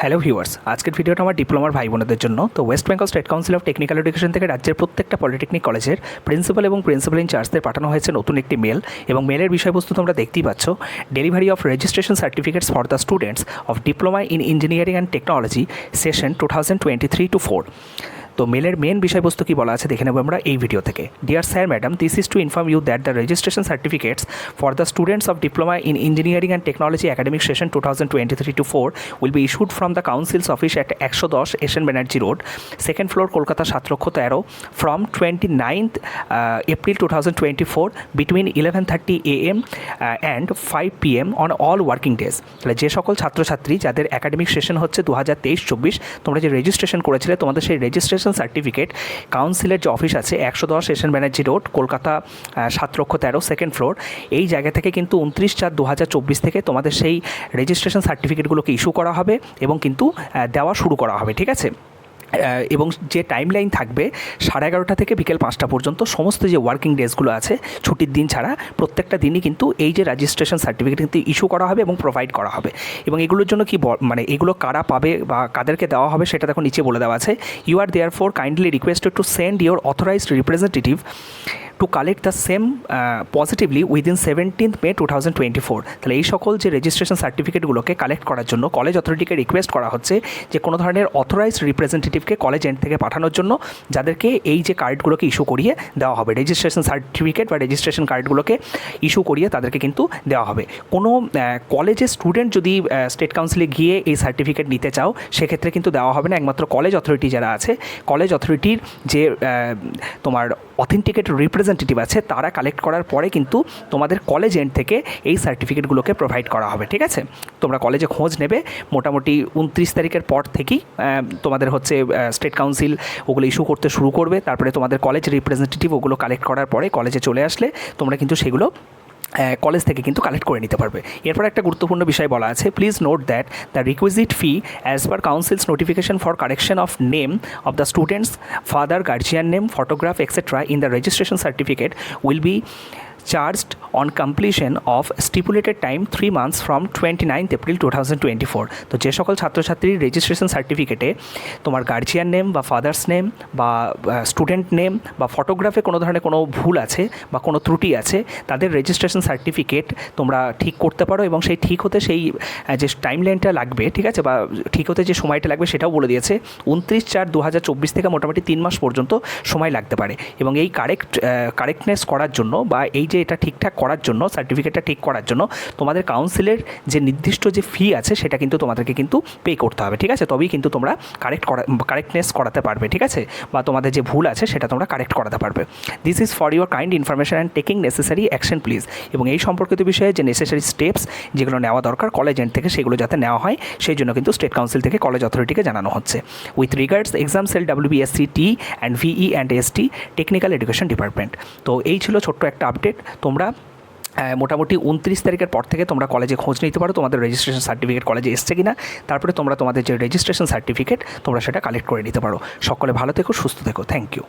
Hello viewers আজকের ভিডিওটা আমার ডিপ্লোমার ভাই বোনদের জন্য। তো West Bengal State Council of Technical Education থেকে রাজ্যের প্রত্যেকটা পলিটেকনিক কলেজের প্রিন্সিপাল এবং প্রিন্সিপাল ইনচার্জদের পাঠানো হয়েছে নতুন একটি মেল এবং মেলের বিষয়বস্তু তোমরা দেখতেই পাচ্ছ। Delivery of registration certificates for the students of diploma in engineering and technology session two thousand twenty three two four তো মেলের মেন বিষয়বস্তু কি বলা আছে দেখে নেব আমরা এই ভিডিও থেকে। Dear sir madam this is to inform you that the registration certificates for the students of diploma in engineering and technology academic session two thousand twenty three two four will be issued from the council's office at একশো দশ S N Banerjee road second floor Kolkata সাত লক্ষ তেরো from twenty ninth April two thousand twenty four between eleven thirty A M and five P M on all working days তাহলে যে সকল ছাত্রছাত্রী যাদের একাডেমিক সেশন হচ্ছে দু হাজার তেইশ চব্বিশ, তোমরা যে রেজিস্ট্রেশন করেছিলে, তোমাদের সেই রেজিস্ট্রেশন সার্টিফিকেট কাউন্সিলের যে অফিস আছে, একশো দশ এশিয়ান ব্যানার্জি রোড কলকাতা সাত লক্ষ তেরো সেকেন্ড ফ্লোর এই জায়গা থেকে কিন্তু উনত্রিশ চার দু হাজার চব্বিশ থেকে তোমাদের সেই রেজিস্ট্রেশন সার্টিফিকেটগুলোকে ইস্যু করা হবে এবং কিন্তু দেওয়া শুরু করা হবে, ঠিক আছে? এবং যে টাইম লাইন থাকবে সাড়ে এগারোটা থেকে বিকেল পাঁচটা পর্যন্ত, সমস্ত যে ওয়ার্কিং ডেসগুলো আছে, ছুটির দিন ছাড়া প্রত্যেকটা দিনই কিন্তু এই যে রেজিস্ট্রেশন সার্টিফিকেট কিন্তু ইস্যু করা হবে এবং প্রোভাইড করা হবে। এবং এগুলোর জন্য কি মানে এগুলো কারা পাবে বা কাদেরকে দেওয়া হবে সেটা দেখো নিচে বলে দেওয়া আছে। You are therefore kindly requested to send your authorised representative to collect the same positively within seventeenth May two thousand twenty four তাহলে এই সকল যে রেজিস্ট্রেশন সার্টিফিকেটগুলোকে কালেক্ট করার জন্য কলেজ অথরিটিকে রিকোয়েস্ট করা হচ্ছে যে কোনো ধরনের অথরাইজড রিপ্রেজেন্টেটিভকে কলেজ এন্ড থেকে পাঠানোর জন্য যাদেরকে এই যে কার্ডগুলোকে ইস্যু করিয়ে দেওয়া হবে রেজিস্ট্রেশন সার্টিফিকেট বা রেজিস্ট্রেশন কার্ডগুলোকে ইস্যু করিয়ে তাদেরকে কিন্তু দেওয়া হবে। কোনো কলেজের স্টুডেন্ট যদি স্টেট কাউন্সিলে গিয়ে এই সার্টিফিকেট নিতে চাও, সেক্ষেত্রে কিন্তু দেওয়া হবে না। একমাত্র কলেজ অথরিটি যারা আছে কলেজ অথরিটির যে তোমার অথেন্টিকেট রিপ্রেজেন্টেটিভ আছে, তারা কালেক্ট করার পরে কিন্তু তোমাদের কলেজ এন্ড থেকে এই সার্টিফিকেটগুলোকে প্রোভাইড করা হবে, ঠিক আছে? তোমরা কলেজে খোঁজ নেবে, মোটামুটি উনত্রিশ তারিখের পর থেকেই তোমাদের হচ্ছে স্টেট কাউন্সিল ওগুলো ইস্যু করতে শুরু করবে, তারপরে তোমাদের কলেজ রিপ্রেজেন্টেটিভ ওগুলো কালেক্ট করার পরে কলেজে চলে আসলে তোমরা কিন্তু সেগুলো কলেজ থেকে কিন্তু কালেক্ট করে নিতে পারবে। এরপর একটা গুরুত্বপূর্ণ বিষয় বলা আছে। Please note that the requisite fee as per council's notification for correction of name of the students father guardian name photograph etcetera in the registration certificate will be stipulated time three months from twenty ninth April two thousand twenty four তো যে সকল ছাত্রছাত্রীর registration সার্টিফিকেটে তোমার guardian name বা father's name বা student name বা ফটোগ্রাফে কোনো ধরনের কোনো ভুল আছে বা কোনো ত্রুটি আছে, তাদের রেজিস্ট্রেশন সার্টিফিকেট তোমরা ঠিক করতে পারো এবং সেই ঠিক হতে সেই যে টাইম লাইনটা লাগবে, ঠিক আছে? বা ঠিক হতে যে সময়টা লাগবে সেটাও বলে দিয়েছে। উনত্রিশ চার দু হাজার চব্বিশ থেকে মোটামুটি তিন মাস পর্যন্ত সময় লাগতে পারে এবং এই কারেক্ট কারেক্টনেস করার জন্য বা এই যে এটা ঠিকঠাক করার জন্য সার্টিফিকেটটা ঠিক করার জন্য তোমাদের কাউন্সিলের যে নির্দিষ্ট যে ফি আছে, সেটা কিন্তু তোমাদেরকে কিন্তু পে করতে হবে, ঠিক আছে? তবেই কিন্তু তোমরা কারেক্ট করা কারেক্টনেস করাতে পারবে, ঠিক আছে? বা তোমাদের যে ভুল আছে, সেটা তোমরা কারেক্ট করাতে পারবে। This is for your kind information and taking necessary action please এবং এই সম্পর্কিত বিষয়ে যে নেসেসারি স্টেপস যেগুলো নেওয়া দরকার কলেজ এন্ড থেকে, সেগুলো যাতে নেওয়া হয়, সেই জন্য কিন্তু স্টেট কাউন্সিল থেকে কলেজ অথরিটিকে জানানো হচ্ছে। With regards exam cell WBSC T and VE and S T technical education department তো এই ছিল ছোট্ট একটা আপডেট তোমরা মোটামুটি উনত্রিশ তারিখের পর থেকে তোমরা কলেজে খোঁজ নিতে পারো তোমাদের রেজিস্ট্রেশন সার্টিফিকেট কলেজে এসছে কিনা। তারপরে তোমরা তোমাদের যে রেজিস্ট্রেশন সার্টিফিকেট তোমরা সেটা কালেক্ট করে নিতে পারো। সকলে ভালো থেকো, সুস্থ থেকো। Thank you